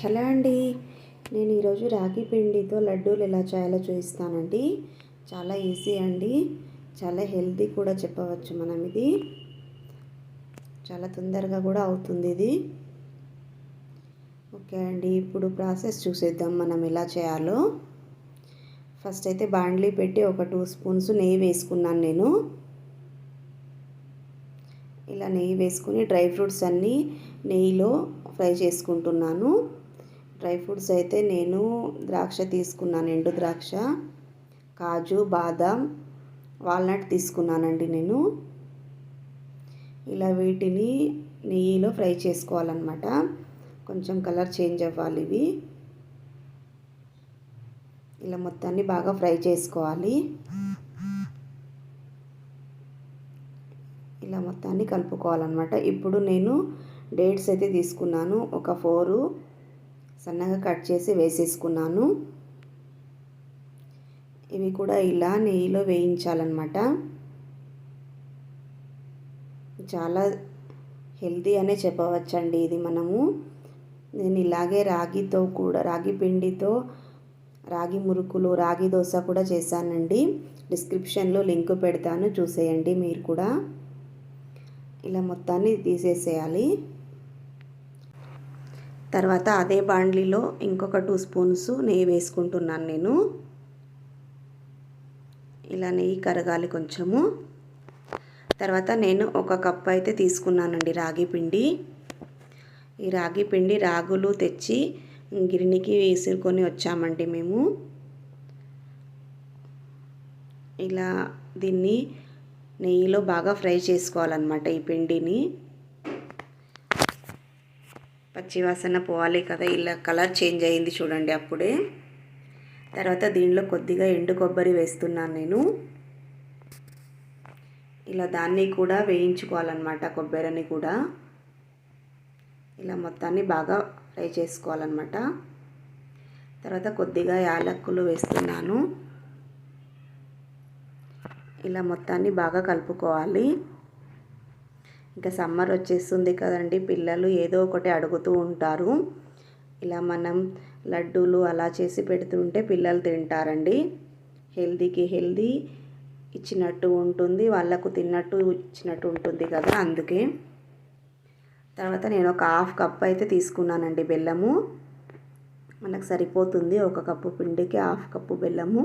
Hello అండి. నేను ఈరోజు రాగి పిండితో లడ్డూలు ఎలా చేయాలో చూపిస్తానండి. చాలా ఈజీ అండి. చాలా హెల్తీ కూడా చెప్పవచ్చు మనం ఇది. చాలా తొందరగా కూడా అవుతుంది ఇది. ఓకే అండి ఇప్పుడు ప్రాసెస్ చూసేద్దాం మనం ఎలా చేయాలో. ఫస్ట్ అయితే బాండ్లీ పెట్టి ఒక టూ స్పూన్స్ నెయ్యి వేసుకున్నాను నేను. ఇలా నెయ్యి వేసుకుని డ్రై ఫ్రూట్స్ అన్నీ నెయ్యిలో ఫ్రై చేసుకుంటున్నాను. డ్రై ఫ్రూట్స్ అయితే నేను ద్రాక్ష తీసుకున్నాను ఎండు ద్రాక్ష కాజు బాదం వాల్నట్ తీసుకున్నానండి నేను. ఇలా వీటిని నెయ్యిలో ఫ్రై చేసుకోవాలన్నమాట. కొంచెం కలర్ చేంజ్ అవ్వాలి ఇవి. ఇలా మొత్తాన్ని బాగా ఫ్రై చేసుకోవాలి. ఇలా మొత్తాన్ని కలుపుకోవాలన్నమాట. ఇప్పుడు నేను డేట్స్ అయితే తీసుకున్నాను. ఒక ఫోరు సన్నగా కట్ చేసి వేసేసుకున్నాను. ఇవి కూడా ఇలా నెయ్యిలో వేయించాలన్నమాట. చాలా హెల్తీ అనే చెప్పవచ్చండి ఇది మనము. నేను ఇలాగే రాగితో కూడా రాగి పిండితో రాగి మురుకులు రాగి దోశ కూడా చేశానండి. డిస్క్రిప్షన్లో లింక్ పెడతాను చూసేయండి మీరు కూడా. ఇలా మొత్తాన్ని తీసేసేయాలి. తర్వాత అదే బాండ్లీలో ఇంకొక టూ స్పూన్స్ నెయ్యి వేసుకుంటున్నాను నేను. ఇలా నెయ్యి కరగాలి కొంచెము. తర్వాత నేను ఒక కప్ అయితే తీసుకున్నానండి రాగి పిండి. ఈ రాగి పిండి రాగులు తెచ్చి గిరినికి వేసుకొని వచ్చామండి మేము. ఇలా దీన్ని నెయ్యిలో బాగా ఫ్రై చేసుకోవాలన్నమాట ఈ పిండిని. పచ్చివాసన పోవాలి కదా ఇలా కలర్ చేంజ్ అయింది చూడండి అప్పుడే. తర్వాత దీనిలో కొద్దిగా ఎండు కొబ్బరి వేస్తున్నాను నేను. ఇలా దాన్ని కూడా వేయించుకోవాలన్నమాట కొబ్బరిని కూడా. ఇలా మొత్తాన్ని బాగా ఫ్రై చేసుకోవాలన్నమాట. తర్వాత కొద్దిగా యాలక్కులు వేస్తున్నాను. ఇలా మొత్తాన్ని బాగా కలుపుకోవాలి. ఇంకా సమ్మర్ వచ్చేస్తుంది కదండి. పిల్లలు ఏదో ఒకటి అడుగుతూ ఉంటారు. ఇలా మనం లడ్డూలు అలా చేసి పెడుతుంటే పిల్లలు తింటారండి. హెల్దీకి హెల్దీ ఇచ్చినట్టు ఉంటుంది. వాళ్ళకు తిన్నట్టు ఇచ్చినట్టు ఉంటుంది కదా అందుకే. తర్వాత నేను ఒక హాఫ్ కప్ అయితే తీసుకున్నానండి బెల్లము. మనకు సరిపోతుంది ఒక కప్పు పిండికి హాఫ్ కప్పు బెల్లము.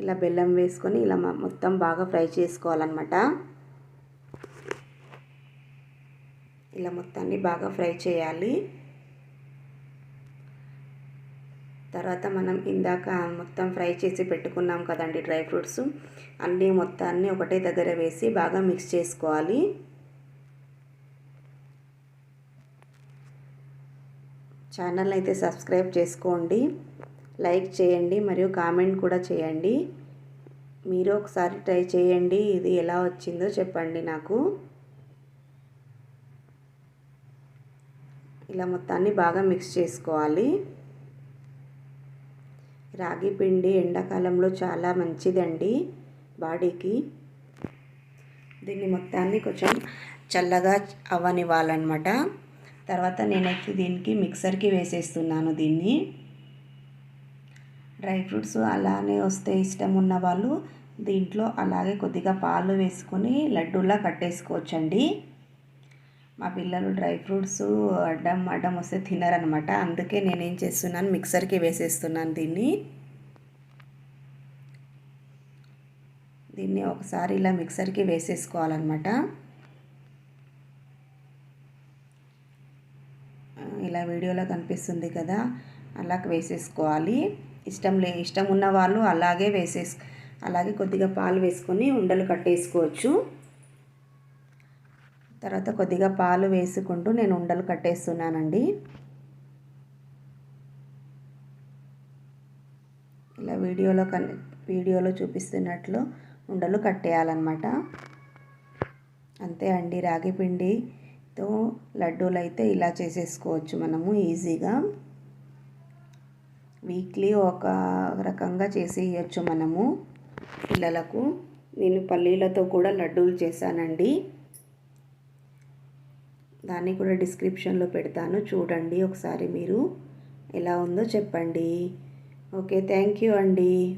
ఇలా బెల్లం వేసుకొని ఇలా మొత్తం బాగా ఫ్రై చేసుకోవాలన్నమాట. ఇలా మొత్తాన్ని బాగా ఫ్రై చేయాలి. తర్వాత మనం ఇందాక మొత్తం ఫ్రై చేసి పెట్టుకున్నాం కదండి డ్రై ఫ్రూట్స్. అన్నీ మొత్తాన్ని ఒకటే దగ్గర వేసి బాగా మిక్స్ చేసుకోవాలి. ఛానల్ అయితే సబ్స్క్రైబ్ చేసుకోండి. లైక్ చేయండి మరియు కామెంట్ కూడా చేయండి. మీరు ఒకసారి ట్రై చేయండి. ఇది ఎలా వచ్చిందో చెప్పండి నాకు. ఇలా మొత్తాన్ని బాగా మిక్స్ చేసుకోవాలి. రాగి పిండి ఎండాకాలంలో చాలా మంచిదండి బాడీకి. దీన్ని మొత్తాన్ని కొంచెం చల్లగా అవ్వనివ్వాలన్నమాట తర్వాత నేనైతే దీనికి మిక్సర్కి వేసేస్తున్నాను దీన్ని. డ్రై ఫ్రూట్స్ అలానే వస్తే ఇష్టం ఉన్న వాళ్ళు దీంట్లో అలాగే కొద్దిగా పాలు వేసుకొని లడ్డూలా కట్టేసుకోవచ్చండి. మా పిల్లలు డ్రై ఫ్రూట్స్ అడ్డం అడ్డం వస్తే తినరనమాట అందుకే నేనేం చేస్తున్నాను మిక్సర్కి వేసేస్తున్నాను దీన్ని. దీన్ని ఒకసారి ఇలా మిక్సర్కి వేసేసుకోవాలన్నమాట. ఇలా వీడియోలో కనిపిస్తుంది కదా అలా వేసేసుకోవాలి. ఇష్టం లే ఇష్టం ఉన్న వాళ్ళు అలాగే వేసేసు అలాగే కొద్దిగా పాలు వేసుకొని ఉండలు కట్టేసుకోవచ్చు. తర్వాత కొద్దిగా పాలు వేసుకుంటూ నేను ఉండలు కట్టేస్తున్నానండి. ఇలా వీడియోలో కన్ వీడియోలో చూపిస్తున్నట్లు ఉండలు కట్టేయాలన్నమాట. అంతే అండి రాగి పిండితో లడ్డూలు అయితే ఇలా చేసేసుకోవచ్చు మనము ఈజీగా. వీక్లీ ఒక రకంగా చేసి ఇవ్వచ్చు మనము పిల్లలకు. నేను పల్లీలతో కూడా లడ్డూలు చేశానండి. దాన్ని కూడా డిస్క్రిప్షన్లో పెడతాను. చూడండి ఒకసారి మీరు ఎలా ఉందో చెప్పండి. ఓకే థ్యాంక్ యూ అండి.